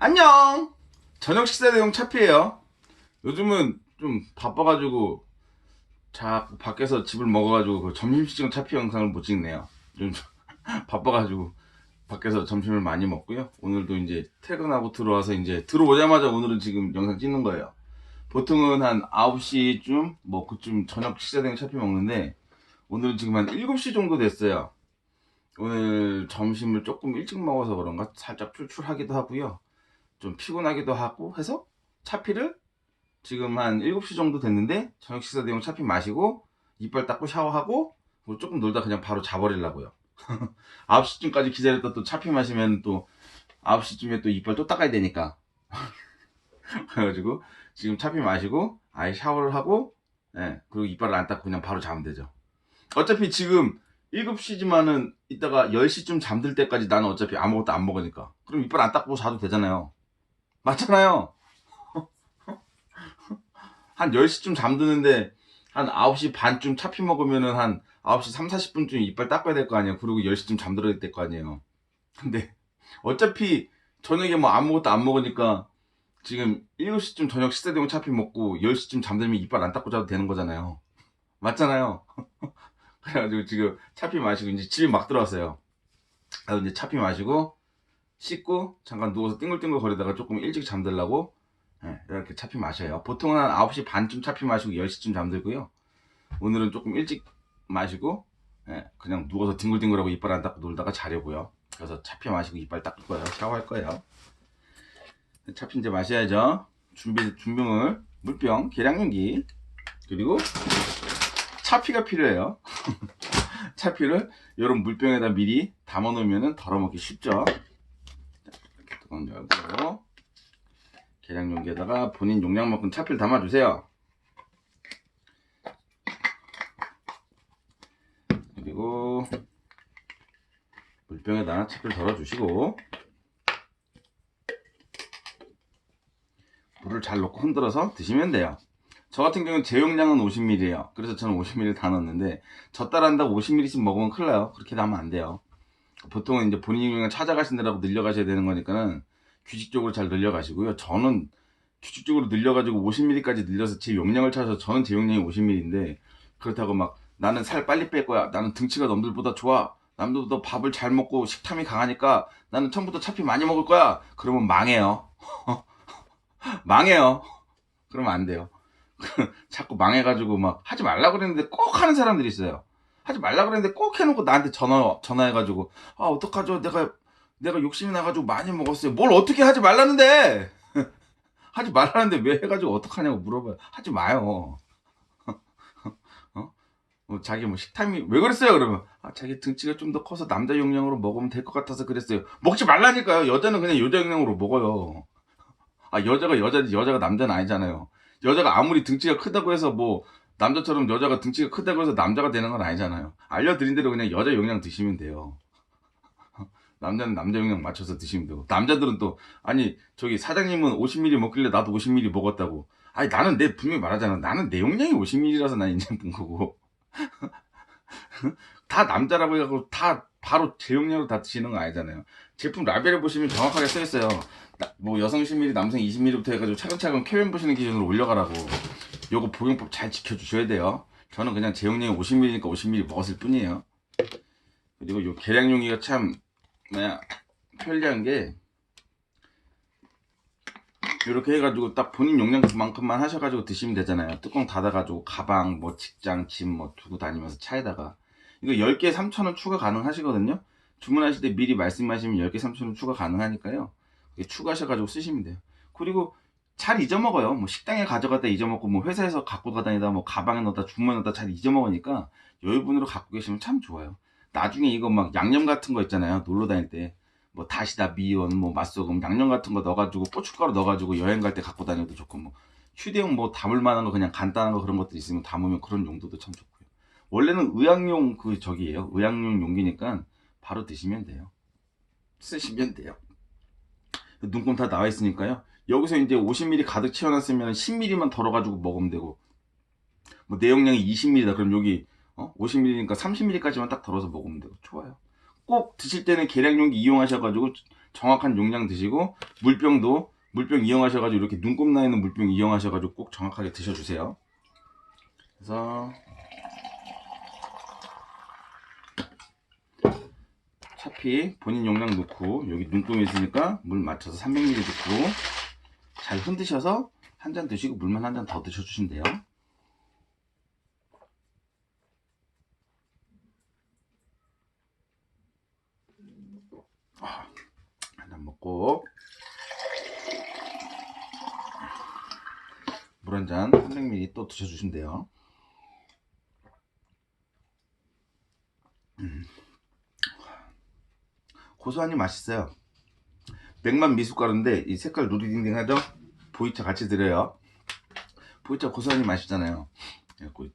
안녕! 저녁 식사 대용 차피예요. 요즘은 좀 바빠가지고 자꾸 밖에서 집을 먹어가지고 그 찍은 차피 영상을 못 찍네요. 좀 바빠가지고 밖에서 점심을 많이 먹고요. 오늘도 이제 퇴근하고 들어와서 이제 들어오자마자 오늘은 지금 영상 찍는 거예요. 보통은 한 9시쯤 뭐 그쯤 저녁 식사 대용 차피 먹는데 오늘은 지금 한 7시 정도 됐어요. 오늘 점심을 조금 일찍 먹어서 그런가 살짝 출출하기도 하고요. 좀 피곤하기도 하고 해서 차피를 지금 한 7시 정도 됐는데 저녁 식사 대용 차피 마시고 이빨 닦고 샤워하고 그리고 조금 놀다 그냥 바로 자버리려고요. 9시쯤까지 기다렸다 또 차피 마시면 또 9시쯤에 또 이빨 또 닦아야 되니까. 그래가지고 지금 차피 마시고 아예 샤워를 하고 예, 그리고 이빨을 안 닦고 그냥 바로 자면 되죠. 어차피 지금 7시지만은 이따가 10시쯤 잠들 때까지 나는 어차피 아무것도 안 먹으니까. 그럼 이빨 안 닦고 자도 되잖아요. 맞잖아요. 한 10시쯤 잠드는데 한 9시 반쯤 차피 먹으면은 한 9시 3, 40분쯤 이빨 닦아야 될 거 아니에요. 그리고 10시쯤 잠들어야 될 거 아니에요. 근데 어차피 저녁에 뭐 아무것도 안 먹으니까 지금 7시쯤 저녁 식사 되면 차피 먹고 10시쯤 잠들면 이빨 안 닦고 자도 되는 거잖아요. 맞잖아요. 그래가지고 지금 차피 마시고 이제 집에 막 들어왔어요. 그래서 이제 차피 마시고 씻고 잠깐 누워서 띵글띵글 거리다가 조금 일찍 잠들라고 예, 이렇게 차피 마셔요. 보통은 한 9시 반쯤 차피 마시고 10시쯤 잠들고요. 오늘은 조금 일찍 마시고 예, 그냥 누워서 뒹굴뒹굴하고 이빨 안 닦고 놀다가 자려고요. 그래서 차피 마시고 이빨 닦을 거예요. 샤워할 거예요. 차피 이제 마셔야죠. 준비 준비물 물병, 계량용기 그리고 차피가 필요해요. 차피를 이런 물병에다 미리 담아 놓으면 덜어먹기 쉽죠. 뚜껑 열고 계량 용기에다가 본인 용량만큼 차피를 담아주세요. 그리고 물병에다 차피를 덜어주시고 물을 잘 넣고 흔들어서 드시면 돼요. 저 같은 경우는 제 용량은 50ml예요. 그래서 저는 50ml 다 넣었는데 저 따라한다고 50ml씩 먹으면 큰일 나요. 그렇게 하면 안 돼요. 보통은 이제 본인 용량 찾아가신다고 늘려가셔야 되는 거니까는 규칙적으로 잘 늘려가시고요. 저는 규칙적으로 늘려가지고 50ml까지 늘려서 제 용량을 찾아서 저는 제 용량이 50ml인데 그렇다고 막 나는 살 빨리 뺄 거야. 나는 등치가 남들보다 좋아. 남들보다 밥을 잘 먹고 식탐이 강하니까 나는 처음부터 차피 많이 먹을 거야. 그러면 망해요. 망해요. 그러면 안 돼요. 자꾸 망해가지고 막 하지 말라 그랬는데 꼭 하는 사람들이 있어요. 하지 말라 그랬는데 꼭 해놓고 나한테 전화 전화해가지고 아 어떡하죠? 내가 내가 욕심이 나가지고 많이 먹었어요. 뭘 어떻게 하지 말라는데 하지 말라는데 왜 해가지고 어떡하냐고 물어봐요. 하지 마요. 어? 뭐 자기 뭐 식탐이 왜 그랬어요? 그러면 아 자기 등치가 좀 더 커서 남자 용량으로 먹으면 될 것 같아서 그랬어요. 먹지 말라니까요. 여자는 그냥 여자 용량으로 먹어요. 아 여자가 여자지 여자가 남자는 아니잖아요. 여자가 아무리 등치가 크다고 해서 뭐 남자처럼 여자가 등치가 크다고 해서 남자가 되는 건 아니잖아요. 알려드린 대로 그냥 여자 용량 드시면 돼요. 남자는 남자 용량 맞춰서 드시면 되고. 남자들은 또 아니 저기 사장님은 50ml 먹길래 나도 50ml 먹었다고. 아니 나는 내 분명히 말하잖아. 나는 내 용량이 50ml라서 난 인정 본 거고. 다 남자라고 해갖고 다 바로 제 용량으로 다 드시는 거 아니잖아요. 제품 라벨에 보시면 정확하게 써있어요. 나- 뭐 여성 10ml 남성 20ml부터 해가지고 차근차근 캐빈 보시는 기준으로 올려가라고 요거 복용법 잘 지켜주셔야 돼요. 저는 그냥 제 용량이 50ml니까 50ml 먹었을 뿐이에요. 그리고 요 계량용기가 참 뭐야 편리한 게 이렇게 해가지고 딱 본인 용량만큼만 하셔가지고 드시면 되잖아요. 뚜껑 닫아가지고 가방 뭐 직장 짐 뭐 두고 다니면서 차에다가. 이거 10개 3,000원 추가 가능하시거든요. 주문하실 때 미리 말씀하시면 10개 3,000원 추가 가능하니까요. 추가하셔가지고 쓰시면 돼요. 그리고 잘 잊어먹어요 뭐 식당에 가져갔다 잊어먹고 뭐 회사에서 갖고 가다니다 뭐 가방에 넣었다 주머니에 넣었다 잘 잊어먹으니까 여유분으로 갖고 계시면 참 좋아요 나중에 이거 막 양념 같은 거 있잖아요. 놀러 다닐 때. 뭐 다시다 미원 뭐 맛소금 양념 같은 거 넣어가지고 고춧가루 넣어가지고 여행 갈 때 갖고 다녀도 좋고 뭐 휴대용 뭐 담을 만한 거 그냥 간단한 거 그런 것들 있으면 담으면 그런 용도도 참 좋고요. 원래는 의약용 그 저기예요. 의약용 용기니까 바로 드시면 돼요. 쓰시면 돼요. 눈금 다 나와 있으니까요. 여기서 이제 50ml 가득 채워놨으면 10ml만 덜어가지고 먹으면 되고 뭐 내용량이 20ml다 그럼 여기 어? 50ml니까 30ml까지만 딱 덜어서 먹으면 되고 좋아요. 꼭 드실 때는 계량용기 이용하셔가지고 정확한 용량 드시고 물병도 물병 이용하셔가지고 이렇게 눈곱 나 있는 물병 이용하셔가지고 꼭 정확하게 드셔주세요. 그래서 차피 본인 용량 넣고 여기 눈금이 있으니까 물 맞춰서 300ml 넣고 잘 흔드셔서 한 잔 드시고 물만 한 잔 더 드셔주시면 돼요. 한 잔 먹고 물 한 잔 300ml 또. 음. 고소하니 맛있어요. 맥만 미숫가루인데 이 색깔 누리딩딩하죠? 보이차 같이 드려요. 보이차 고소하니 맛있잖아요. 그래갖고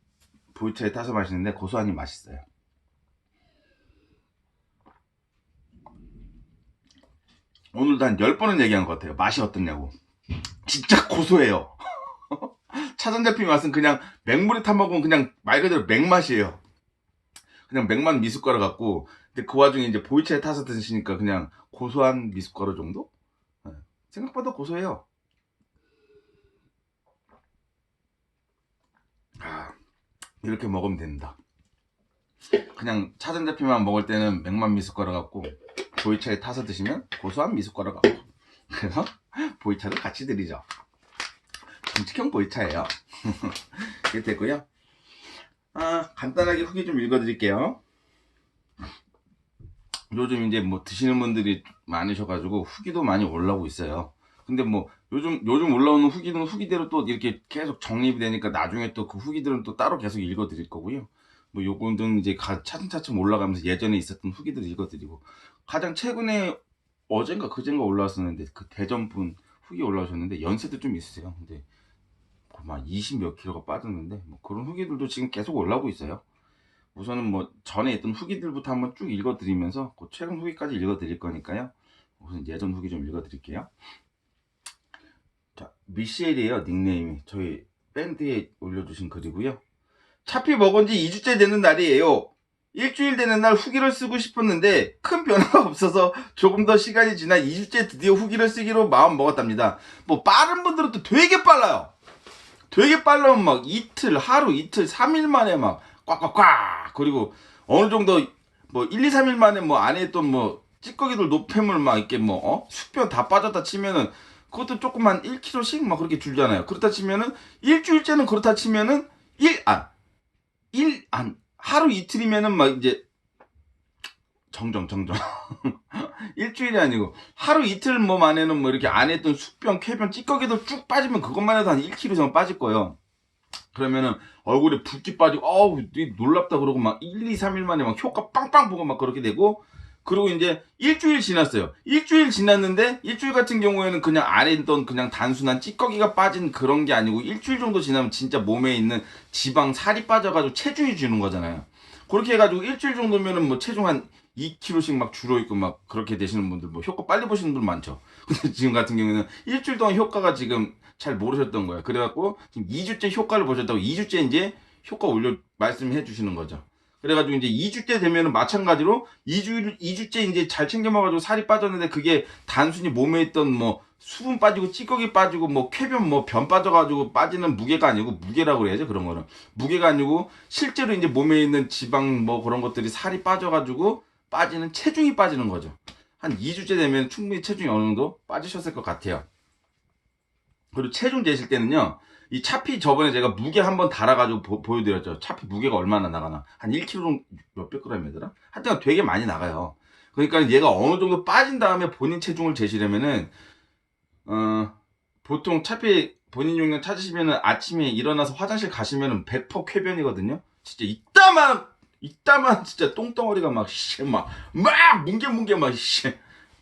보이차에 타서 마시는데 고소하니 맛있어요. 오늘도 한 10번은 얘기한 것 같아요. 맛이 어떻냐고. 진짜 고소해요. 차전 잡힌 맛은 그냥 맹물에 타 먹으면 그냥 말 그대로 맥맛이에요. 그냥 맥만 미숫가루 같고 근데 그 와중에 이제 보이차에 타서 드시니까 그냥 고소한 미숫가루 정도? 네. 생각보다 고소해요. 아, 이렇게 먹으면 된다. 그냥 차전 잡히만 먹을 때는 맥만 미숫가루 같고 보이차에 타서 드시면 고소한 미숫가루 같고 그래서 보이차도 같이 드리죠. 정직형 보이차예요. 이게 됐고요. 아, 간단하게 후기 좀 읽어드릴게요. 요즘 이제 뭐 드시는 분들이 많으셔가지고 후기도 많이 올라오고 있어요. 근데 뭐 요즘 요즘 올라오는 후기는 후기대로 또 이렇게 계속 정립이 되니까 나중에 또 그 후기들은 또 따로 계속 읽어 드릴 거고요. 뭐 요거는 이제 가- 차츰차츰 올라가면서 예전에 있었던 후기들 읽어 드리고 가장 최근에 어젠가 그젠가 올라왔었는데 그 대전분 후기 올라오셨는데 연세도 좀 있으세요. 근데 막 20몇 킬로가 빠졌는데 뭐 그런 후기들도 지금 계속 올라오고 있어요. 우선은 뭐 전에 있던 후기들부터 한번 쭉 읽어드리면서 그 최근 후기까지 읽어드릴 거니까요. 우선 예전 후기 좀 읽어드릴게요. 자 미셸이에요 닉네임이 저희 밴드에 올려주신 글이고요. 차피 먹은 지 2주째 되는 날이에요. 일주일 되는 날 후기를 쓰고 싶었는데 큰 변화가 없어서 조금 더 시간이 지나 2주째 드디어 후기를 쓰기로 마음 먹었답니다. 뭐 빠른 분들은 또 되게 빨라요. 되게 빨라면 막 이틀, 하루, 이틀, 3일 만에 막 꽉꽉꽉 그리고 어느 정도 뭐 1, 2, 3일 만에 뭐 안에 있던 뭐 찌꺼기들 노폐물 막 이렇게 뭐 어? 숙변 다 빠졌다 치면은 그것도 조금만 1kg씩 막 그렇게 줄잖아요. 그렇다 치면은 일주일째는 그렇다 치면은 1, 아, 1, 안, 하루 이틀이면은 막 이제 정정, 정정. 일주일이 아니고 하루 이틀 뭐 만에는 뭐 이렇게 안에 있던 숙변, 쾌변, 찌꺼기들 쭉 빠지면 그것만 해도 한 1kg 이상 빠질 거예요. 그러면은 얼굴에 붓기 빠지고 어우 놀랍다 그러고 막 1, 2, 3일 만에 막 효과 빵빵 보고 막 그렇게 되고 그리고 이제 일주일 지났어요. 일주일 지났는데 일주일 같은 경우에는 그냥 안에 있던 그냥 단순한 찌꺼기가 빠진 그런 게 아니고 일주일 정도 지나면 진짜 몸에 있는 지방 살이 빠져가지고 체중이 주는 거잖아요. 그렇게 해가지고 일주일 정도면은 뭐 체중 한 2kg씩 막 줄어 있고 막 그렇게 되시는 분들 뭐 효과 빨리 보시는 분들 많죠. 근데 지금 같은 경우에는 일주일 동안 효과가 지금 잘 모르셨던 거예요. 그래갖고 지금 2주째 효과를 보셨다고 2주째 이제 효과 올려 말씀해 주시는 거죠. 그래가지고 이제 2주째 되면은 마찬가지로 2주, 2주째 이제 잘 챙겨 먹어가지고 살이 빠졌는데 그게 단순히 몸에 있던 뭐 수분 빠지고 찌꺼기 빠지고 뭐 쾌변 뭐 변 빠져가지고 빠지는 무게가 아니고 무게라고 그래야죠 그런 거는 무게가 아니고 실제로 이제 몸에 있는 지방 뭐 그런 것들이 살이 빠져가지고 빠지는 체중이 빠지는 거죠. 한 2주째 되면 충분히 체중이 어느 정도 빠지셨을 것 같아요. 그리고 체중 재실 때는요. 이 차피 저번에 제가 무게 한번 달아가지고 보, 여드렸죠 차피 무게가 얼마나 나가나. 한 1kg 몇백 g이더라? 하여튼 되게 많이 나가요. 그러니까 얘가 어느 정도 빠진 다음에 본인 체중을 재시려면은, 어, 보통 차피 본인 용량 찾으시면은 아침에 일어나서 화장실 가시면은 100% 쾌변이거든요? 진짜 이따만, 이따만 진짜 똥덩어리가 막, 씨, 막, 막, 뭉게뭉게 막, 씨.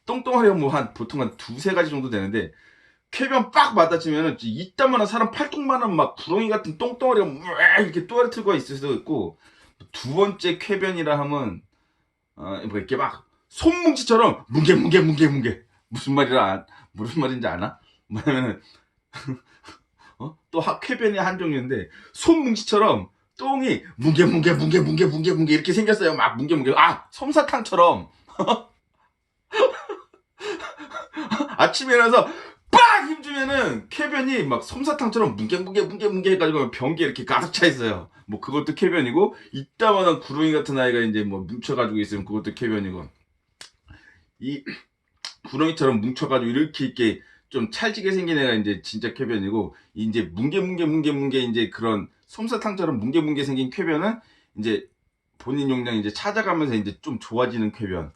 똥덩어리가 뭐 한, 보통 한 두세 가지 정도 되는데, 쾌변 빡 맞다치면은 이따만한 사람 팔뚝만한 막 구렁이 같은 똥덩어리가 막 이렇게 또아리틀고 있을 수도 있고 두 번째 쾌변이라 하면 어, 뭐 이렇게 막 손뭉치처럼 뭉게 뭉게 뭉게 뭉게 무슨 말이라 안- 무슨 말인지 아나? 뭐냐면은 어? 또 하- 쾌변이 한 종류인데 손뭉치처럼 똥이 뭉게 뭉게 뭉게 뭉게 뭉게 뭉게 이렇게 생겼어요. 막 뭉게 뭉게 아! 솜사탕처럼. 아침에 일어나서 빡 힘주면은 쾌변이 막 솜사탕처럼 뭉게뭉게 뭉게뭉게 해가지고 변기에 이렇게 가득 차 있어요. 뭐 그것도 쾌변이고 이따만한 구름이 같은 아이가 이제 뭐 뭉쳐가지고 있으면 그것도 쾌변이고 이 구렁이처럼 뭉쳐가지고 이렇게 이렇게 좀 찰지게 생긴 애가 이제 진짜 쾌변이고 이제 뭉게뭉게 뭉게뭉게 이제 그런 솜사탕처럼 뭉게뭉게 생긴 쾌변은 이제 본인 용량 이제 찾아가면서 이제 좀 좋아지는 쾌변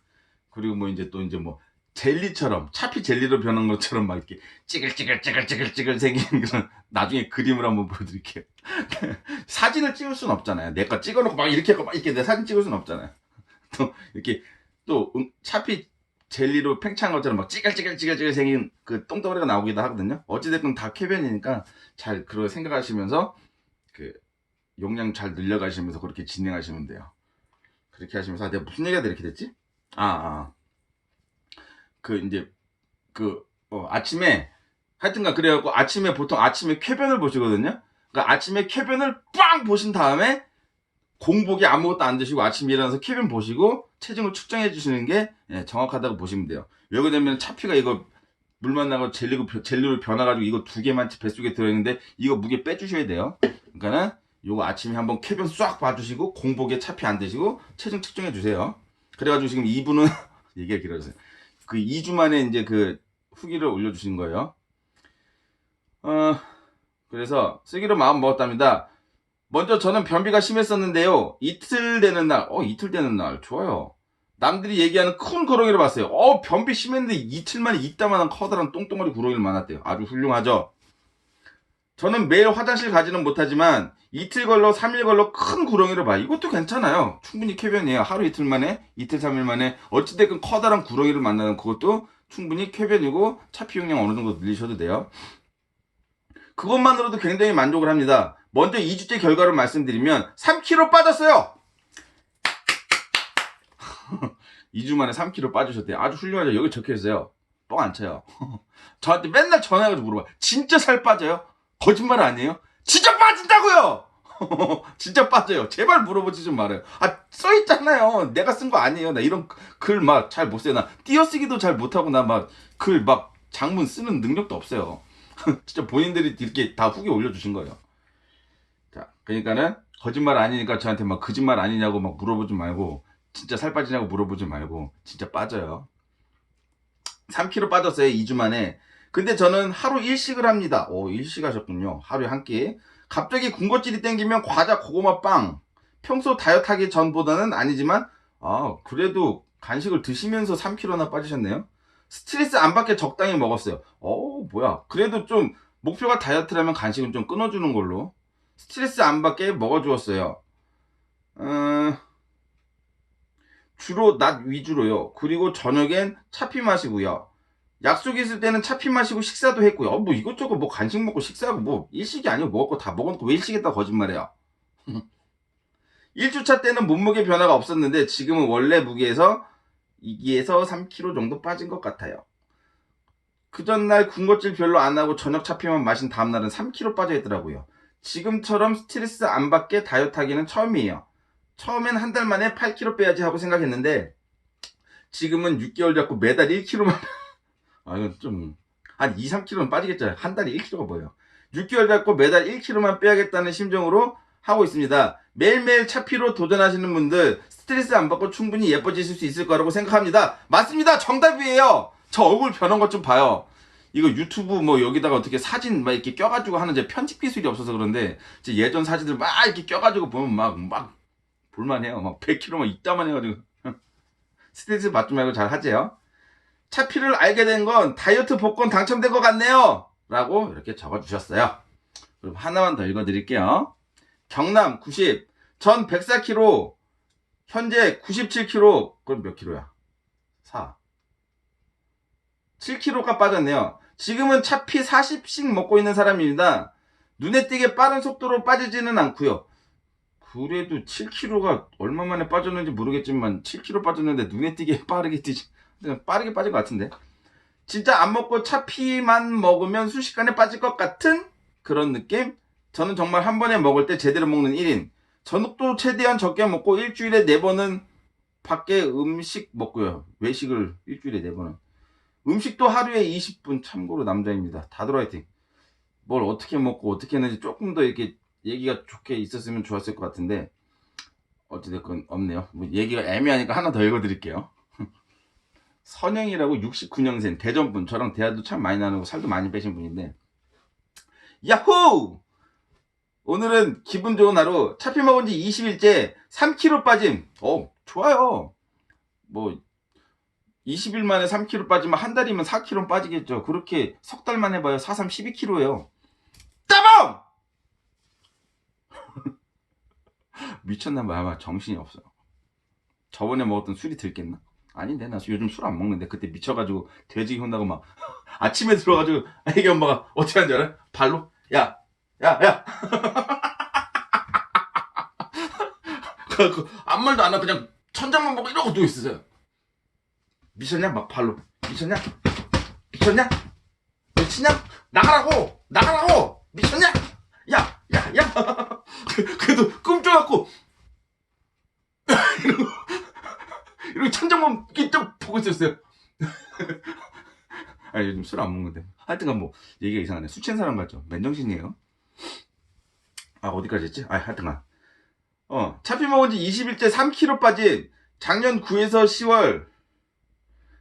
그리고 뭐 이제 또 이제 뭐 젤리처럼 차피 젤리로 변한 것처럼 막 이렇게 찌글찌글찌글찌글찌글 생긴 그런 나중에 그림을 한번 보여드릴게요. 사진을 찍을 수는 없잖아요. 내 거 찍어놓고 막 이렇게 막 이렇게 내 사진 찍을 수는 없잖아요. 또 이렇게 또 음, 차피 젤리로 팽창한 것처럼 막 찌글찌글찌글찌글 생긴 그 똥덩어리가 나오기도 하거든요. 어찌됐든 다 쾌변이니까 잘 그걸 생각하시면서 그 용량 잘 늘려가시면서 그렇게 진행하시면 돼요. 그렇게 하시면서 아, 내가 무슨 얘기가 이렇게 됐지? 아, 아. 그 이제 그 어, 아침에 하여튼간 그래갖고 아침에 보통 아침에 쾌변을 보시거든요. 그러니까 아침에 쾌변을 빵 보신 다음에 공복에 아무것도 안 드시고 아침에 일어나서 쾌변 보시고 체중을 측정해 주시는 게 예, 정확하다고 보시면 돼요. 왜 그러냐면 차피가 이거 물 만나고 젤리고 벼- 젤리로 변화가지고 이거 두 개만 뱃속에 들어있는데 이거 무게 빼주셔야 돼요. 그러니까는 요거 아침에 한번 쾌변 싹 봐주시고 공복에 차피 안 드시고 체중 측정해 주세요. 그래가지고 지금 2부는 얘기가 길어졌어요. 그 2주 만에 이제 그 후기를 올려주신 거예요. 어, 그래서 쓰기로 마음 먹었답니다. 먼저 저는 변비가 심했었는데요. 이틀 되는 날, 어, 이틀 되는 날, 좋아요. 남들이 얘기하는 큰 구렁이를 봤어요. 어, 변비 심했는데 이틀 만에 이따만한 커다란 똥덩어리 구렁이를 만났대요. 아주 훌륭하죠? 저는 매일 화장실 가지는 못하지만 이틀 걸러 3일 걸러 큰 구렁이를 봐요. 이것도 괜찮아요. 충분히 쾌변이에요. 하루 이틀 만에 이틀 3일 만에 어찌됐든 커다란 구렁이를 만나는 그것도 충분히 쾌변이고 차피 용량 어느 정도 늘리셔도 돼요. 그것만으로도 굉장히 만족을 합니다. 먼저 2주째 결과를 말씀드리면 3kg 빠졌어요. 2주 만에 3kg 빠지셨대요. 아주 훌륭하죠. 여기 적혀 있어요. 뻥 안 쳐요. 저한테 맨날 전화해가지고 물어봐. 진짜 살 빠져요? 거짓말 아니에요? 진짜 빠진다고요! 진짜 빠져요. 제발 물어보지 좀 말아요. 아, 써있잖아요. 내가 쓴 거 아니에요. 나 이런 글 막 잘못 써요. 나 띄어쓰기도 잘 못하고 나 막 글 막 장문 쓰는 능력도 없어요. 진짜 본인들이 이렇게 다 후기 올려주신 거예요. 자, 그러니까는 거짓말 아니니까 저한테 막 거짓말 아니냐고 막 물어보지 말고 진짜 살 빠지냐고 물어보지 말고 진짜 빠져요. 3kg 빠졌어요. 2주 만에. 근데 저는 하루 일식을 합니다. 오, 일식 하셨군요. 하루에 한 끼. 갑자기 군것질이 땡기면 과자, 고구마, 빵. 평소 다이어트 하기 전보다는 아니지만, 아, 그래도 간식을 드시면서 3kg나 빠지셨네요. 스트레스 안 받게 적당히 먹었어요. 어, 뭐야. 그래도 좀, 목표가 다이어트라면 간식은 좀 끊어주는 걸로. 스트레스 안 받게 먹어주었어요. 어, 주로 낮 위주로요. 그리고 저녁엔 차피 마시고요. 약속 있을 때는 차피 마시고 식사도 했고요. 어, 뭐 이것저것 뭐 간식 먹고 식사하고 뭐 일식이 아니고 거다 먹어놓고 왜 일식했다 거짓말해요. 1주차 때는 몸무게 변화가 없었는데 지금은 원래 무게에서 2기에서 3kg 정도 빠진 것 같아요. 그 전날 군것질 별로 안 하고 저녁 차피만 마신 다음날은 3kg 빠져 있더라고요. 지금처럼 스트레스 안 받게 다이어트 하기는 처음이에요. 처음엔 한 달 만에 8kg 빼야지 하고 생각했는데 지금은 6개월 잡고 매달 1kg만 아 이건 좀 한 2, 3kg는 빠지겠죠. 한 달에 1kg가 뭐예요. 6개월 잡고 매달 1kg만 빼야겠다는 심정으로 하고 있습니다. 매일매일 차피로 도전하시는 분들 스트레스 안 받고 충분히 예뻐지실 수 있을 거라고 생각합니다. 맞습니다. 정답이에요. 저 얼굴 변한 것 좀 봐요. 이거 유튜브 뭐 여기다가 어떻게 사진 막 이렇게 껴가지고 하는 제 편집 기술이 없어서 그런데 제 예전 사진들 막 이렇게 껴가지고 보면 막, 막 볼만해요. 막 100kg만 이따만 해가지고. 스트레스 받지 말고 잘 하세요. 차피를 알게 된 건 다이어트 복권 당첨된 것 같네요. 라고 이렇게 적어주셨어요. 그럼 하나만 더 읽어드릴게요. 경남 90, 전 104kg, 현재 97kg, 그럼 몇 킬로야? 4. 7kg가 빠졌네요. 지금은 차피 40씩 먹고 있는 사람입니다. 눈에 띄게 빠른 속도로 빠지지는 않고요. 그래도 7kg가 얼마 만에 빠졌는지 모르겠지만 7kg 빠졌는데 눈에 띄게 빠르게 뛰지 빠르게 빠진 것 같은데 진짜 안 먹고 차피만 먹으면 순식간에 빠질 것 같은 그런 느낌? 저는 정말 한 번에 먹을 때 제대로 먹는 1인 저녁도 최대한 적게 먹고 일주일에 4번은 밖에 음식 먹고요. 외식을 일주일에 네 번은. 음식도 하루에 20분 참고로 남자입니다. 다들 화이팅. 뭘 어떻게 먹고 어떻게 했는지 조금 더 이렇게 얘기가 좋게 있었으면 좋았을 것 같은데 어찌됐건 없네요. 뭐 얘기가 애매하니까 하나 더 읽어드릴게요. 선영이라고 69년생 대전분 저랑 대화도 참 많이 나누고 살도 많이 빼신 분인데. 야호! 오늘은 기분 좋은 하루. 차피 먹은 지 20일째 3kg 빠짐. 어 좋아요. 뭐 20일 만에 3kg 빠지면 한 달이면 4kg 빠지겠죠. 그렇게 석 달만 해봐요 4, 3, 12kg예요. 따봉! 미쳤나봐요 아마 정신이 없어. 저번에 먹었던 술이 들겠나? 아닌데 나 요즘 술 안 먹는데 그때 미쳐가지고 돼지기 혼나고 막 아침에 들어가지고 애기 엄마가 어떻게 하는 줄 알아? 발로 야 야, 야! 그, 아무 말도 안 하고 그냥 천장만 보고 이러고 누워 있었어요. 미쳤냐? 막 발로. 미쳤냐? 미쳤냐? 미쳤냐? 나가라고! 나가라고! 미쳤냐? 야! 야! 야! 그- 그래도 꿈쩍갖고 이러고, 이러고 천장만 이렇게 좀 보고 있었어요. 아니 요즘 술 안 먹는데. 하여튼간 뭐 얘기가 이상하네. 술 취한 사람 같죠? 맨정신이에요. 아 어디까지 했지? 아 하여튼간. 어 차피 먹은 지 20일째 3kg 빠진 작년 9에서 10월.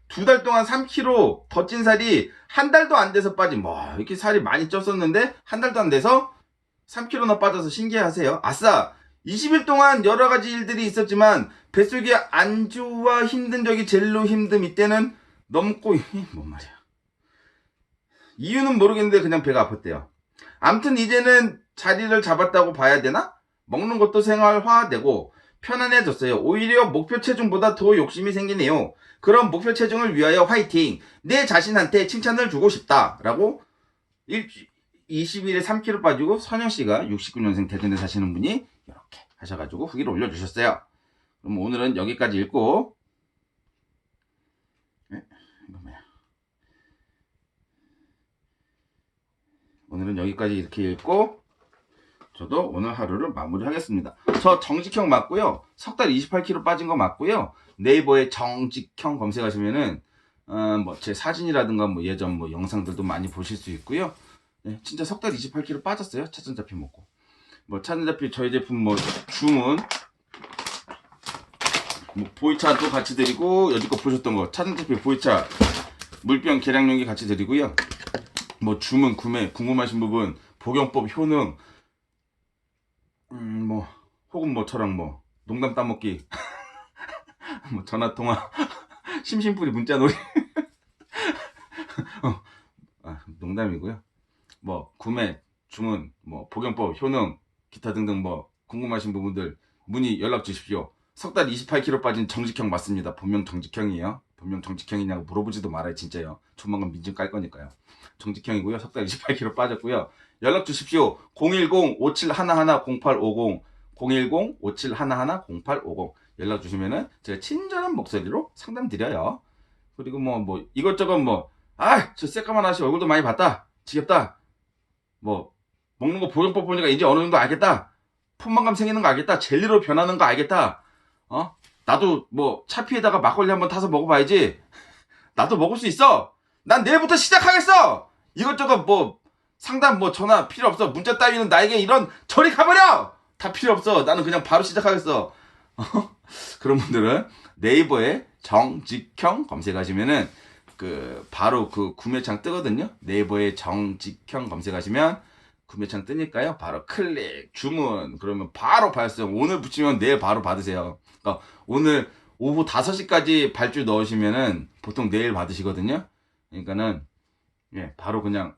두 달 동안 3kg 더 찐 살이 한 달도 안 돼서 빠진 뭐 이렇게 살이 많이 쪘었는데 한 달도 안 돼서 3kg나 빠져서 신기해하세요. 아싸 20일 동안 여러 가지 일들이 있었지만 뱃속이 안 좋아 힘든 적이 제일로 힘듦 이때는 넘고 뭔 말이야 이유는 모르겠는데 그냥 배가 아팠대요. 암튼 이제는 자리를 잡았다고 봐야 되나? 먹는 것도 생활화되고 편안해졌어요. 오히려 목표 체중보다 더 욕심이 생기네요. 그럼 목표 체중을 위하여 화이팅! 내 자신한테 칭찬을 주고 싶다. 라고 20일에 3kg 빠지고 선영씨가 69년생 대전에 사시는 분이 하셔가지고 후기를 올려주셨어요. 그럼 오늘은 여기까지 읽고 뭐야? 오늘은 여기까지 이렇게 읽고 저도 오늘 하루를 마무리하겠습니다. 저 정직형 맞고요. 석 달 28kg 빠진 거 맞고요. 네이버에 정직형 검색하시면은 어, 뭐제 사진이라든가 뭐 예전 뭐 영상들도 많이 보실 수 있고요. 네, 진짜 석 달 28kg 빠졌어요. 차전자피 먹고. 뭐 차전자피 저희 제품 뭐 주문. 뭐 보이차도 같이 드리고 여지껏 보셨던 거 차전자피 보이차 물병 계량용기 같이 드리고요. 뭐 주문 구매 궁금하신 부분 복용법 효능 음 뭐 혹은 뭐 저랑 뭐 농담 따먹기 뭐 전화 통화 심심풀이 문자놀이. 어, 아, 농담이고요. 뭐 구매 주문 뭐 복용법 효능 기타 등등 뭐 궁금하신 부분들 문의 연락 주십시오 석 달 28kg 빠진 정직형 맞습니다 본명 정직형이에요 본명 정직형이냐고 물어보지도 말아요 진짜요 조만간 민증 깔 거니까요 정직형이고요. 석 달 28kg 빠졌고요. 연락 주십시오. 010-5711-0850 010-5711-0850 연락 주시면은 제가 친절한 목소리로 상담 드려요. 그리고 뭐 뭐 이것저것 뭐 아, 저 새까만 아저씨 얼굴도 많이 봤다. 지겹다. 뭐 먹는 거 보정법 보니까 이제 어느 정도 알겠다. 폰만감 생기는 거 알겠다. 젤리로 변하는 거 알겠다. 어? 나도 뭐 차피에다가 막걸리 한번 타서 먹어봐야지. 나도 먹을 수 있어. 난 내일부터 시작하겠어! 이것저것 뭐, 상담 뭐 전화 필요 없어. 문자 따위는 나에게 이런, 저리 가버려! 다 필요 없어. 나는 그냥 바로 시작하겠어. 어? 그런 분들은 네이버에 정직형 검색하시면은, 그, 바로 그 구매창 뜨거든요. 네이버에 정직형 검색하시면, 구매창 뜨니까요. 바로 클릭, 주문, 그러면 바로 발송. 오늘 붙이면 내일 바로 받으세요. 그러니까 오늘 오후 5시까지 발주 넣으시면은 보통 내일 받으시거든요. 그러니까는 예, 바로 그냥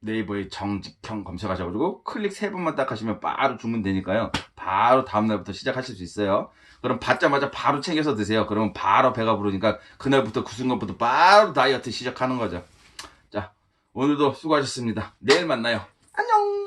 네이버에 정직형 검색하셔가지고 클릭 세 번만 딱 하시면 바로 주문 되니까요. 바로 다음날부터 시작하실 수 있어요. 그럼 받자마자 바로 챙겨서 드세요. 그러면 바로 배가 부르니까 그날부터 그 순간부터 바로 다이어트 시작하는 거죠. 자, 오늘도 수고하셨습니다. 내일 만나요. 안녕!